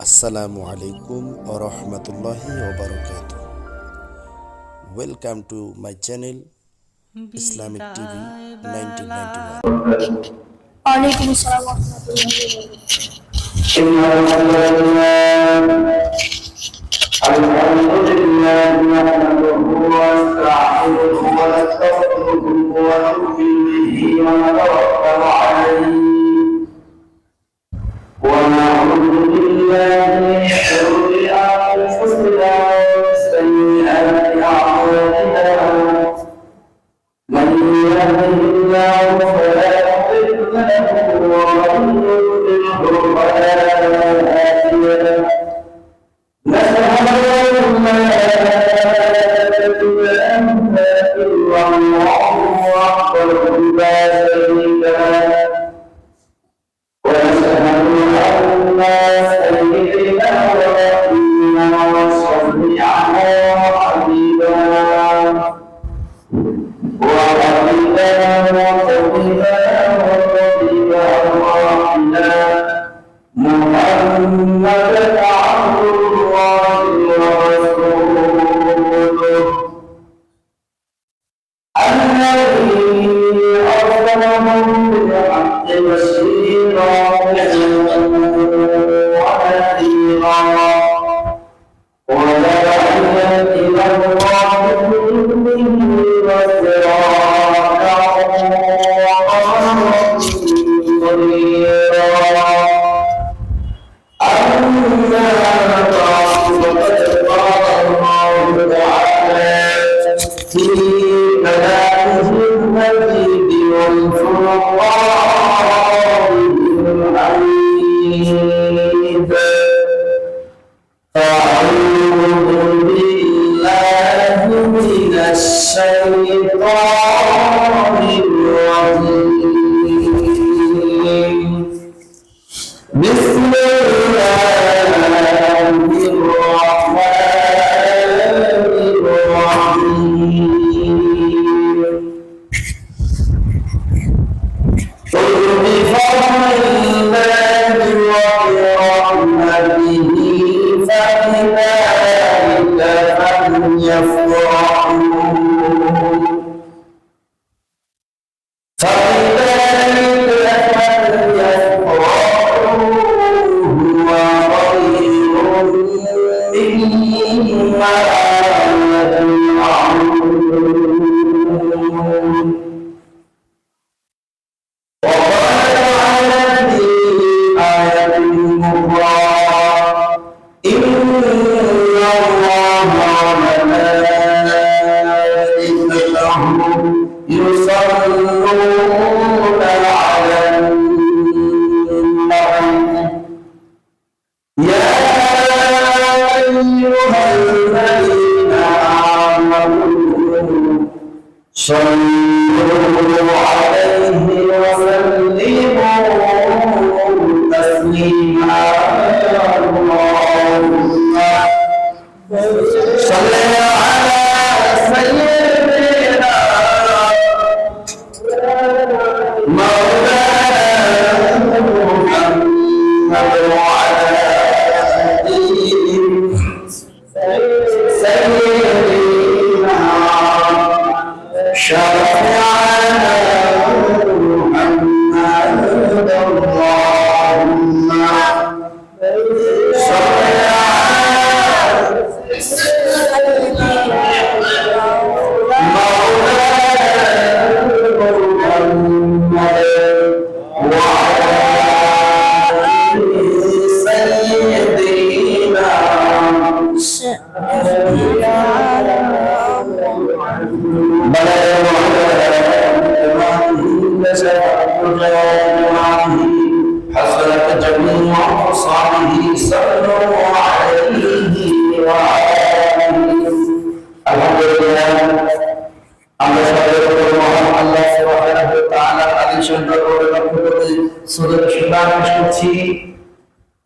আসসালামু আলাইকুম ও রহমতুল্লাহি ওবরকাত welcome to my channel Islamic TV nineteen ninety one ونستغفره بالله من شرور أنفسنا يهده الله فلا مضل له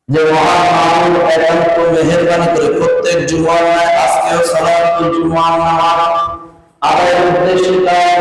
যে মহান মাহমুদ একান্ত মেহরবানি করে প্রত্যেক জুমার নয় আজকেও উদ্দেশ্যে তার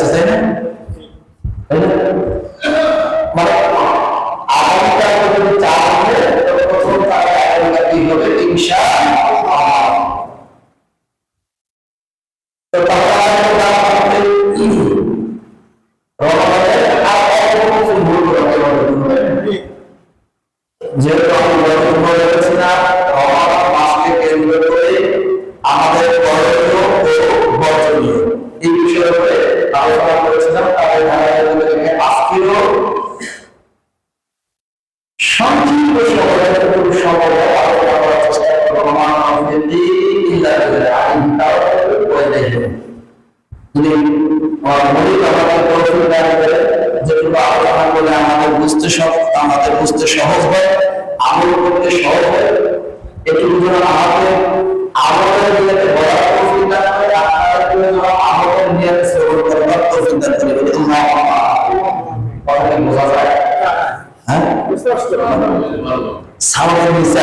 মাঝখানে চলে এসেছে তাই না বলে যদি মৌলিক আমাদের তৌফিক দান করে যেটুকু আলোচনা করলে আমাদের বুঝতে সব আমাদের বুঝতে সহজ হয় আমল করতে সহজ হয় এটুকু যেন আমাদের আমলের নিয়তে বলার তৌফিক দান করে আপনারা কেউ যেন আমলের করবার তৌফিক দান করে এটা তো কথা বোঝা যায় হ্যাঁ সাউন্ডের নিচে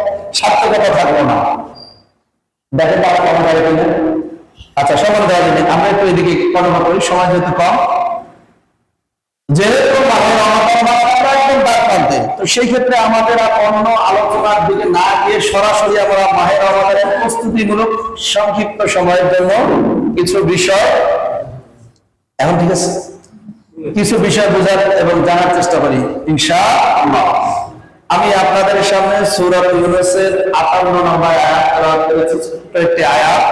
সার্থকতা থাকল না। দেখেন তো আমার কেমন লাগে কিনা। আচ্ছা সমান দেওয়া যাবে আমরা একটু এদিকে গণনা করি, সময় যেহেতু কম তার সেই ক্ষেত্রে আমাদের অন্য আলোচনার দিকে না গিয়ে সরাসরি আমরা মাহে রমাদানের প্রস্তুতিমূলক সংক্ষিপ্ত সময়ের জন্য কিছু বিষয়, এখন ঠিক আছে, কিছু বিষয় বোঝার এবং জানার চেষ্টা করি, ইনশাআল্লাহ। আপনাদের সামনে সুরাত ইউনুসের 58 নম্বর আয়াত তেলাওয়াত করেছি, ছোট্ট একটি আয়াত।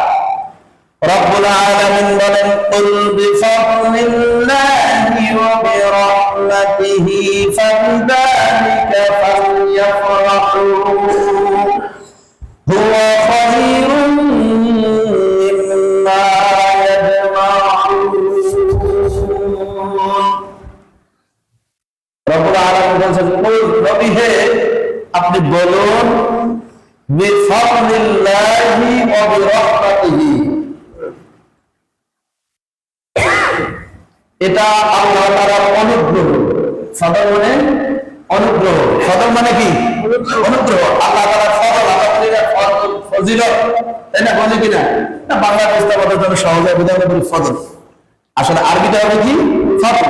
রব্বুল আলামিন বলেন, কুল বিফাদলিল্লাহি ওয়া বিরাহমাতিহি ফালইয়াফরাহু হুয়া বলুন এটা আল্লাহ তাআলার অনুগ্রহ। ফদল মানে অনুগ্রহ। ফদল মানে কি? অনুগ্রহ। আল্লাহ ফদল আল্লাহ ফজিলত। তাই না, বলে কিনা? না বাংলা প্রস্তাবতার জন্য সহজে বোঝানো বলি ফদল আসলে আরবিতে হবে কি? ফদল।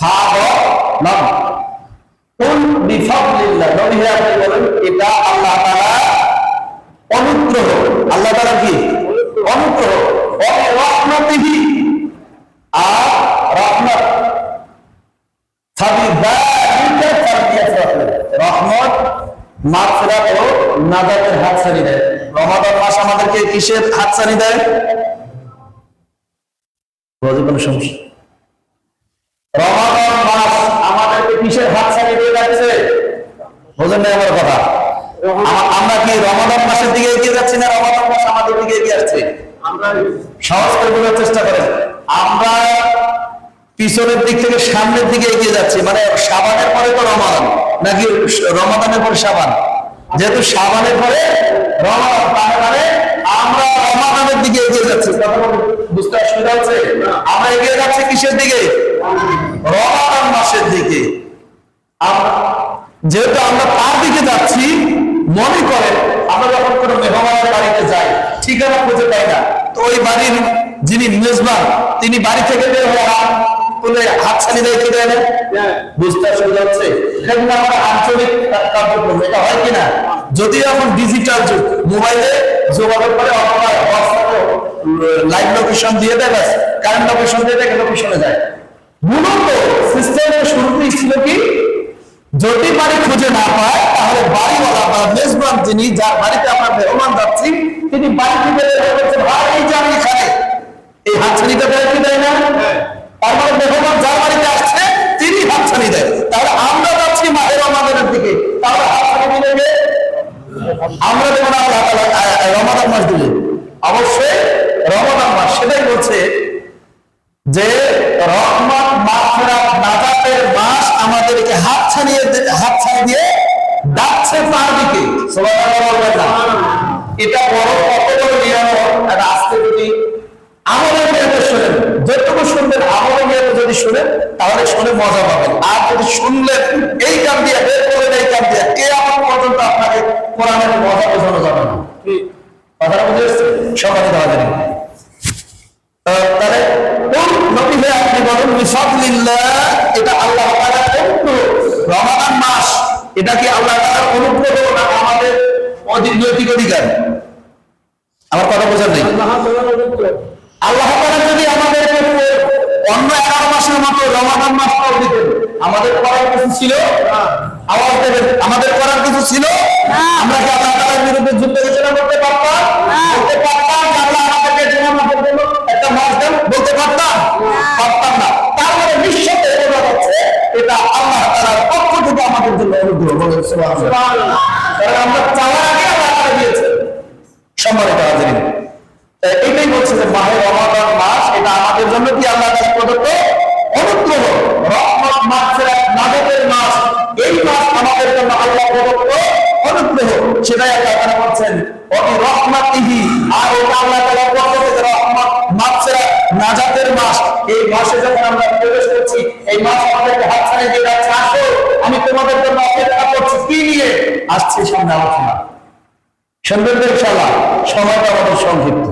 ফাদল আপনি বলেন, এটা আল্লাহ তাআলা অনুগ্রহ। আল্লাহ তাআলা দেয়। রমাদান মাস আমাদেরকে কিসের হাতছানি দেয়? বোঝে কোনো সমস্যা? রমাদান বোঝেন না আমার কথা? আমরা কি রমাদান মাসের দিকে এগিয়ে যাচ্ছি না রমাদান মাস আমাদের দিকে এগিয়ে যাচ্ছে? সহজ করে বোঝার চেষ্টা করেন। আমরা পিছনের দিক থেকে সামনের দিকে এগিয়ে যাচ্ছি। মানে সাবানের পরে তো রমাদান নাকি রমাদানের পরে সাবান? যেহেতু সাবানের পরে রমাদান তার মানে আমরা রমাদানের দিকে এগিয়ে যাচ্ছি। বুঝতে অসুবিধা হচ্ছে? আমরা এগিয়ে যাচ্ছি কিসের দিকে? রমাদান। মাসের দিকে। আমরা যেহেতু আমরা তার দিকে যাচ্ছি মনে করেন আমরা যখন কোনো মেহমানের বাড়িতে যাই ঠিকানা খুঁজে পাই না। তো ওই বাড়ির যিনি মেজবান তিনি বাড়ি থেকে বের হয়ে হাত তুলে হাত ছাড়ি দেয় দেয় না? বুঝতে অসুবিধা হচ্ছে? এটা কিন্তু আমার আঞ্চলিক কার্যক্রম এটা হয় কিনা? যদিও এখন ডিজিটাল যুগ মোবাইলে যোগাযোগ করে অথবা হোয়াটসঅ্যাপে লাইভ লোকেশন দিয়ে দেয় ব্যাস। কারেন্ট লোকেশন দিয়ে দেয় লোকেশনে যায়। মূলত সিস্টেমের শুরুতেই ছিল কি? যদি বাড়ি খুঁজে না পায় তাহলে বাড়িওয়ালা বা মেজবান যিনি যার বাড়িতে আমরা মেহমান যাচ্ছি তিনি বাড়ি থেকে বলছে, ভাই এই যে আমি এখানে। এই হাতছানিটা দেয় কি দেয় না? তার মানে মেহমান যার বাড়িতে আসছে তিনি হাতছানি দেয়। তাহলে আমরা যাচ্ছি মাহের আমাদের দিকে। তাহলে হাতছানি দিলে কে? আমরা যেমন রমাদান মাস দিলে অবশ্যই রমাদান মাস। সেটাই বলছে যে তার দিকে। এটা বড় কত বড় নিয়ামত আজকে যদি এই কাম এই কাম কে আমার পর্যন্ত আপনাকে মজা বুঝে আপনি বলেন এটা আল্লাহ এটা কি আল্লাহ অনুগ্রহ না আমাদের নৈতিক অধিকার? আমার কথা বোঝার নেই। আল্লাহ যদি আমাদের অন্য এগারো মাসের মতো রমাদান মাস করে দিতেন আমাদের করার কিছু ছিল? আওয়াজ দেবেন। আমাদের করার কিছু ছিল? আমরা কি আল্লাহ তালার বিরুদ্ধে যুদ্ধ ঘোষণা করতে পারতাম আমাদের জন্য অনুগ্রহ বলেন আমরা চাওয়ার আগে আল্লাহ দিয়েছেন সম্মানিত হাজিরিন এটাই বলছে যে মাহে রমাদান মাস এটা আমাদের জন্য কি আল্লাহ তাআলা প্রদত্ত অনুগ্রহ রহমত মাগফিরাত নাজাতের মাস এই মাস আমাদের জন্য আল্লাহ প্রদত্ত অনুগ্রহ সেটাই আল্লাহ তাআলা বলছেন অতি রহমাতিহি আর এটা আল্লাহ তাআলা পক্ষ থেকে রহমত মাগফিরাত নাজাতের মাস এই মাসে যখন আমরা প্রবেশ করছি এই মাস আসছে সামনে আলোচনা শুনবেন তো ইনশাআল্লাহ সময়টা আমাদের সংক্ষিপ্ত।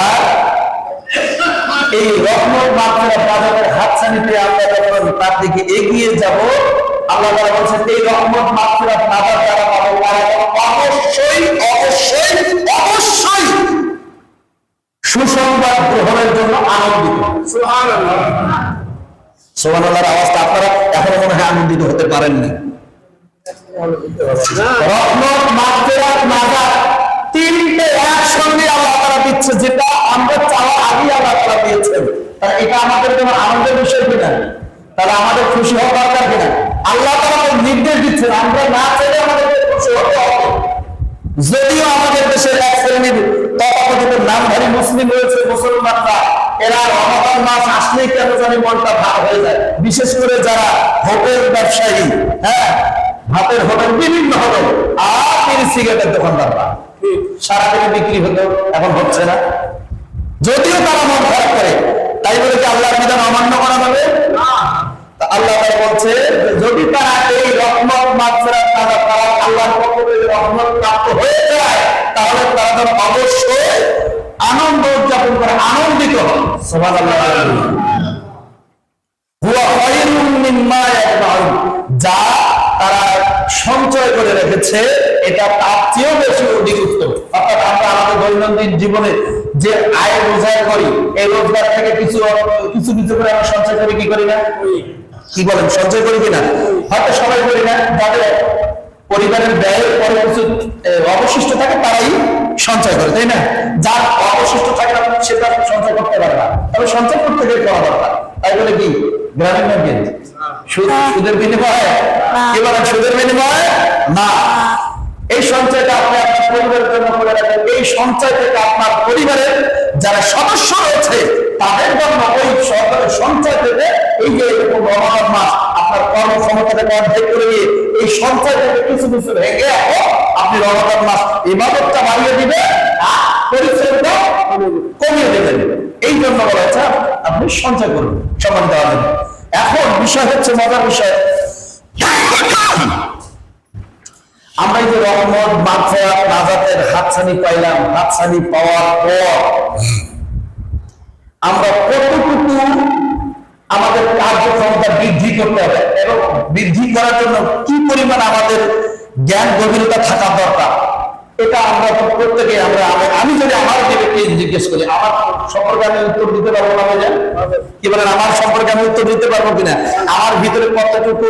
আর এই আমরা তার দিকে এগিয়ে যাব, আল্লাহ বলেছেন, এই রহমত অবশ্যই অবশ্যই অবশ্যই সুসংবাদ গ্রহণের জন্য আনন্দিত। সোহান আল্লাহর আওয়াজটা আপনারা এখনও মনে হয় আনন্দিত হতে পারেননি। রহমত মাগফিরাত নাজাত তিনটে একসঙ্গে আল্লাহ দিচ্ছে যেটা আমরা চাওয়ার আগে আল্লাহ তাআলা দিয়েছেন। তাহলে এটা আমাদের আনন্দের বিষয় কিনা? তাহলে আমাদের খুশি হওয়া দরকার কিনা? আল্লাহ তাআলা নির্দেশ দিচ্ছেন আমরা না চাইলে আমাদের খুশি হতে হবে। যদিও আমাদের দেশের এক শ্রেণির তথাকথিত নামধারী মুসলিম রয়েছে মুসলমানরা, এরা রমাদান মাস আসলেই কেন জানি মনটা ভার হয়ে যায়। বিশেষ করে যারা হোটেল ব্যবসায়ী হ্যাঁ ভাতের হোটেল, বিভিন্ন হোটেল আর তিনি সিগারেটের দোকানদাররা সারাদিনে বিক্রি হতো, এখন হচ্ছে না। যদিও তারা মন খারাপ করে, তাই বলে কি আল্লাহর বিধান অমান্য করা যাবে? তা আল্লাহ বলছে, যদি তারা রহমত প্রাপ্ত হয়ে যায় তাহলে তারা অবশ্যই আনন্দ উদযাপন করে আনন্দিত যা তারা সঞ্চয় করে রেখেছে এটা তার চেয়েও বেশি অধিক উত্তম। অর্থাৎ আমরা আমাদের দৈনন্দিন জীবনে যে আয় রোজগার করি এই রোজগার থেকে কিছু কিছু কিছু করে আমরা সঞ্চয় করি কি করি না? কি বলেন সঞ্চয় করি কিনা? হয়তো সবাই করি না যাদের পরিবারের ব্যয়ের পরে কিছু অবশিষ্ট থাকে তারাই সঞ্চয় করে তাই না? যার অবশিষ্ট থাকে না সেটা সঞ্চয় করতে পারে না। তবে সঞ্চয় করতে গেলে করা দরকার। তাই বলে কি? গ্রামীণ ব্যাংকের সুদ সুদের বিনিময়ে? কি বলেন সুদের বিনিময়ে? না। এই সঞ্চয়টা আপনি আপনার পরিবারের জন্য করে রাখেন। এই সঞ্চয় থেকে আপনার পরিবারের যারা সদস্য রয়েছে তাদের জন্য ওই সঞ্চয় থেকে এই যে মাস, আপনার কর্মক্ষমতাটাকে অর্ধেক করে দিয়ে এই সঞ্চয় থেকে কিছু কিছু ভেঙে এখন আপনি রমাদান মাস ইবাদতটা বাড়িয়ে দিবে আর পরিশ্রমটা কমিয়ে দেবেন। এই জন্য আপনি সঞ্চয় করুন, সম্মান দেওয়া যাবে। এখন বিষয় হচ্ছে, মজার বিষয়। আমরা যে রহমত, মাগফিরাত, নাজাতের হাতছানি পাইলাম, হাতছানি পাওয়ার পর আমরা কতটুকু আমাদের কার্যক্ষমতা বৃদ্ধি করতে হবে এবং বৃদ্ধি করার জন্য কি পরিমাণ আমাদের জ্ঞান গভীরতা থাকা দরকার? এটা আমরা প্রত্যেকে আমরা আমি- যদি আমার দিকে জিজ্ঞেস করি আমার সম্পর্কে আমি উত্তর দিতে পারব না ভাইজান? কি বলেন আমার সম্পর্কে আমি উত্তর দিতে পারব কিনা? আমার ভিতরে কতটুকু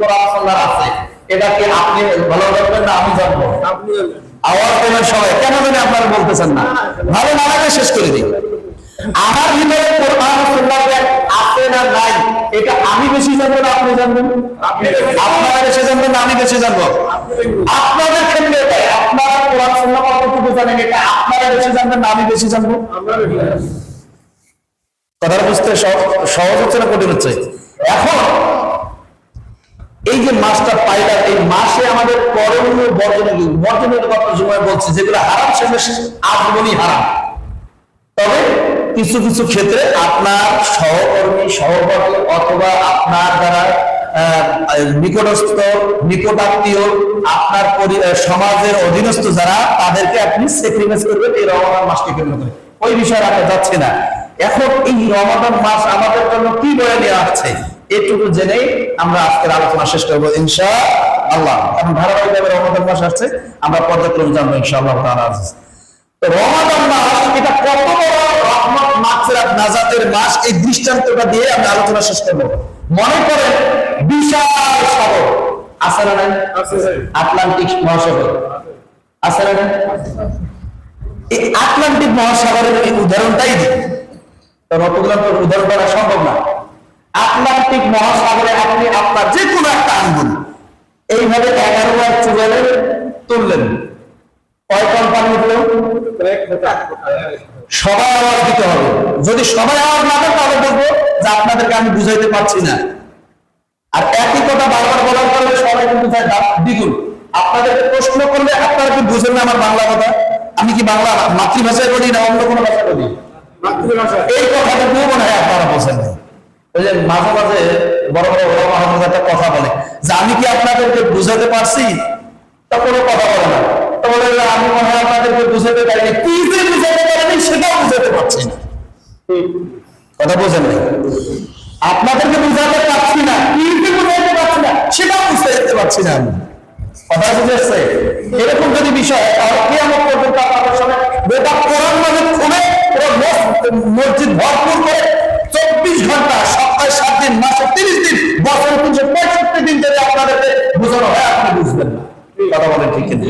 কোরআন সুন্নাহ আছে? এটা কি আপনি ভালো জানবেন না আমি জানব? আওয়াজ দেবেন সবাই। কেন জানি আপনারা বলতেছেন না। ভালো না লাগে শেষ করে দিই। আমার ভিতরে কোরআন আছে না নাই এটা আমি বেশি জানব না আপনি জানবেন? আপনারা বেশি জানবেন না আমি বেশি জানব? আপনাদের ক্ষেত্রে আপনারা কোরআন সুন্নাহ কতটুকু জানেন এটা আপনারা বেশি জানবেন না আমি বেশি জানব? কথাটা বুঝতে সহজ হচ্ছে না কঠিন হচ্ছে? এখন এই যে মাসটা পাইলাম এই মাসে আমাদের করণীয় বর্জনীয় কি? বর্জনীয় কথা সময় বলছি যেগুলো হারাম সেগুলো আজীবনই হারাম। তবে কিছু কিছু ক্ষেত্রে আপনার সহকর্মী সহপাঠী অথবা আপনার দ্বারা নিকটস্থ, নিকটাত্মীয়, আপনার সমাজের অধীনস্থ যারা, তাদেরকে আপনি করবেন এই রমাদান মাসকে কেন্দ্র করে। ওই বিষয়ে আমরা না। এখন এই রমাদান মাস আমাদের জন্য কি নিয়ে আসছে এটুকু আমরা আজকের আলোচনা শেষ করব ইনশা আল্লাহ এখন ধারাবাহিকভাবে রমাদান মাস আসছে, আমরা জানব রমাদান মাস, এটা কত বড় রহমত মাগফিরাত নাজাতের মাস এই দৃষ্টান্তটা দিয়ে আমরা আলোচনা শেষ করব। মনে করেন বিশাল সাগর আছে না নাই? আটলান্টিক মহাসাগর। আছে না নাই? এই আটলান্টিক মহাসাগরের এই উদাহরণটাই দিই। তো উদাহরণ করা সম্ভব না। আটলান্টিক মহাসাগরে আপনি আপনার যে কোনো একটা আঙ্গুল এইভাবে এগারো বার চুবালে তুললেন। কয় টন পানি উঠল সবাই আওয়াজ দিতে হবে। যদি সবাই আওয়াজ না দেয় তাহলে বলব যে আপনাদেরকে আমি বুঝাইতে পারছি না। আর একই কথা বারবার বলার কারণে সবাই কিন্তু দ্বিগুণ। আপনাদেরকে প্রশ্ন করলে আপনারা কি বুঝেন না আমার বাংলা কথা? আমি কি বাংলা মাতৃভাষায় বলি না অন্য কোনো ভাষায় বলি? এই কথাটা কেউ মনে হয় আপনারা বোঝেন না। ওই যে মাঝে মাঝে বড় বড় ওলামা হজরত একটা কথা বলে যে আমি কি আপনাদেরকে বুঝাতে পারছি? তা কোনো কথা বলে না। তো বলে আমি মনে হয় আপনাদেরকে বুঝাতে পারিনি। কি যে পারিনি সেটাও বুঝাতে পারছি না। কথা বোঝেন নাই? আপনাদেরকে বুঝাতে পারছি না কি যে বুঝাতে পারছি না, সেটাও বুঝতে যেতে পারছি না আমি। কথা বুঝেছে এরকম যদি বিষয় তাহলে আমার কোরআন মানে খুলে মসজিদ ভরপুর করে চব্বিশ ঘণ্টা, সপ্তাহে সাত দিন, মাসে তিরিশ দিন, বছরে তিনশো পঁয়ষট্টি দিন যদি আপনাদেরকে বোঝানো হয়, আপনি বুঝবেন না। কথা বলেন ঠিক কিনা?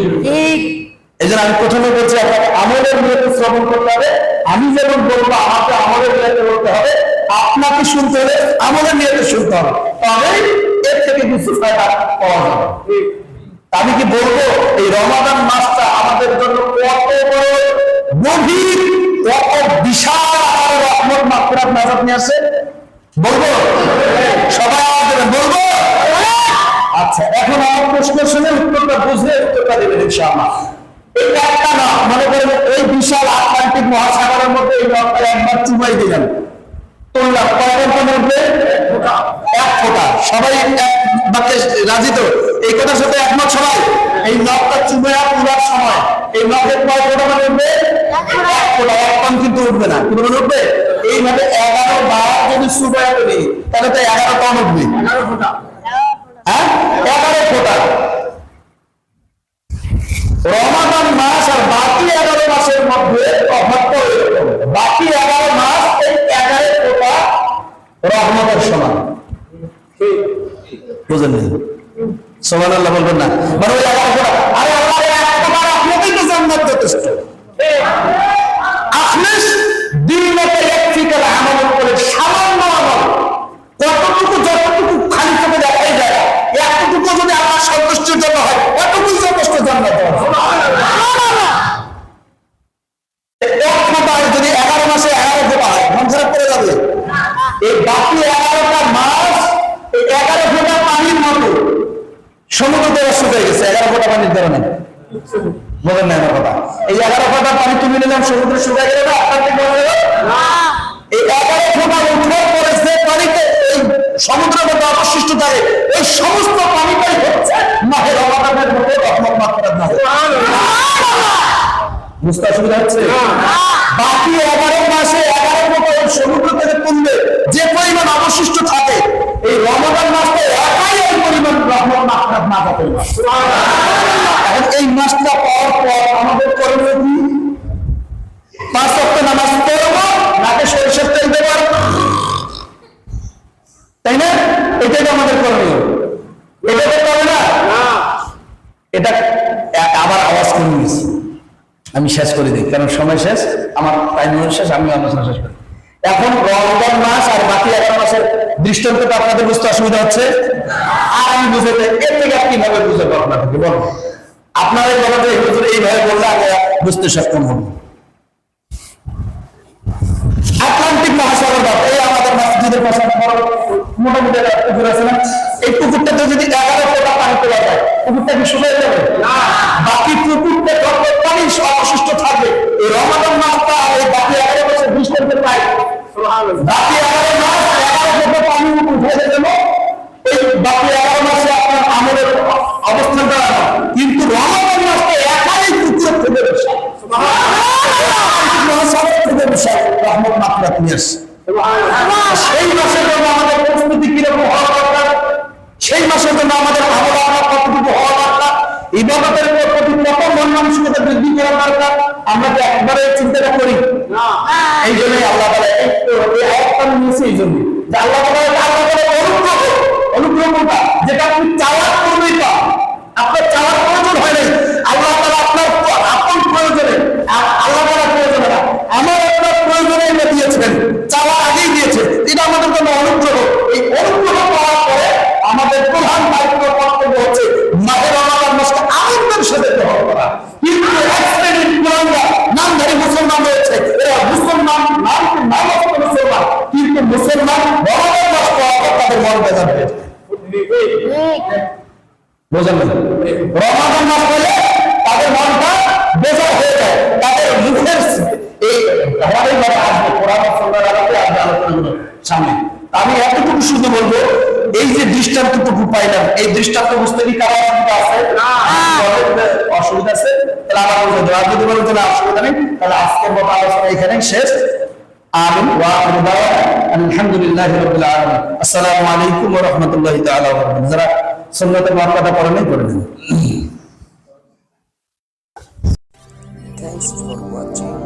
এই আমি প্রথমে বলছি আপনাকে আমলের নিয়তে শ্রবণ করতে হবে। আমি যেমন বলব, আমাকে আমলের নিয়তে বলতে হবে। আপনাকে শুনতে হলে আমলের নিয়তে শুনতে হবে। তবেই এর থেকে কিছু ফায়দা পাওয়া যাবে। আমি কি বলব, এই রমাদান মাসটা আমাদের জন্য কত বড় গভীর, কত বিশাল রহমত মাত্রাত নাজাত নিয়ে আসে বলব? সবাই বলব? আচ্ছা এখন আমার প্রশ্ন শুনে উত্তরটা বুঝলে উত্তরটা দেবেন ইনশাআল্লাহ। এই একটা না মনে করেন এই বিশাল আটলান্টিক মহাসাগরের মধ্যে এই নদটা একবার চুমাই দিলেন। তুললাম কয়জন কোন উঠবে এক ফোঁটা। সবাই এক বাক্যে রাজি তো? এই কথার সাথে একমত সবাই? এই নদটা চুমাইয়া পুরার সময় এই নদের কয় ফোঁটা মানে উঠবে? এক ফোঁটা এক টন কিন্তু উঠবে না। কিন্তু মানে উঠবে? এইভাবে এগারো বার যদি চুমাইয়া করি তাহলে তো এগারো টন উঠবে। হ্যাঁ? এগারো ফোঁটা। রমাদান মাস আর বাকি এগারো মাসের মধ্যে তফাৎ এরকম বাকি এগারো মাস এই এগারো ফোঁটা রহমতের সমান। বুঝেন সমান আল্লাহ বলবেন না। মানে ওই এগারো ফোঁটা। আরে আল্লাহ এই এক ফোঁটা তো জান্নাত যথেষ্ট। আখলিস এই মাসটা পাওয়ার পর আমাদের কি? পাঁচ সপ্তাহ নামাজ পড়ব নাকে সরিষার তেল দেবার তাই না? এটাই তো আমাদের করণীয়। এটা করতে হবে না? এটা আবার আওয়াজ কমে গেছে। আমি শেষ করে দিই কারণ সময় শেষ আমার টাইম শেষ আমি আলোচনা শেষ করি। এখন রমজান মাস আর বাকি এগারো মাসের দৃষ্টান্তটা আপনাদের বুঝতে অসুবিধা হচ্ছে। আর আমি বুঝাতে এর থেকে কীভাবে বুঝাবো আপনাদেরকে? বলব আপনারা বলা যে হুজুর এইভাবে বললে আমি বুঝতে সক্ষম এই মোটামুটি একটা আছে যদি যায় কি যাবে? বাকি পুকুরটা এই এই বাকি পাই বাকি এগারো মাস এগারো ফোটা পানি উঠে এই বাকি এগারো মাসে আপনার আমলের অবস্থান দাঁড়ানো কিন্তু রমাদান মাসটা একাই পুকুর থেকে বসে। মহাসাগর থেকে বসে। রহমত মাত্রা নিয়ে আসে। সেই মাসের জন্য আমাদের প্রস্তুতি কীরকম হওয়া দরকার? সেই মাসের জন্য আমাদের আবহাওয়া কতটুকু হওয়া দরকার? ইবাদতের প্রতি কত মন মানসিকতা বৃদ্ধি করা দরকার? আমরা একবারে চিন্তাটা করি। এই জন্যই আল্লাহ তালা নিয়েছে এই জন্য যে আল্লাহ তালা আল্লাহ তালা অনুগ্রহ যেটা আপনি চাওয়ার করবেই পা আপনার চাওয়ার প্রয়োজন হয় নাই। আল্লাহ তালা আপনার আপন প্রয়োজনে। আল্লাহ রয়েছে এরা মুসলমান নাম নাম মুসলমান কিন্তু মুসলমান রমাদান মাস পাওয়ার পর তাদের মন বেজার হয়ে বোঝেন রমাদান মাস হলে তাদের মনটা বেজার হয়ে যায়। তাদের মুখের এই আমাদের ঘরে আসবে। কোরআন ও সুন্নাহর আলোকে আসবে আলোচনাগুলো সামনে। আমি এতটুকু শুধু বলব এই যে দৃষ্টান্তটুকু পাইলাম এই দৃষ্টান্ত বুঝতে কি কারও আছে? বলেন, অসুবিধা আছে তাহলে আমার বুঝে দেওয়া যদি বলেন তাহলে অসুবিধা নেই। তাহলে আজকের মতো আলোচনা এখানে শেষ। আমিন। ওয়া আখিরু দাওয়ানা আলহামদুলিল্লাহি আসসালামু আলাইকুম রাহমাতুল্লাহি বারাকাতুহু। যারা সুন্নাতের মার্কাটা পড়েন নাই নেন। Thanks for watching.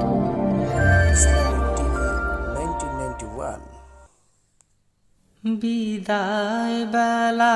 Islamic TV 1991. বিদায় বেলা।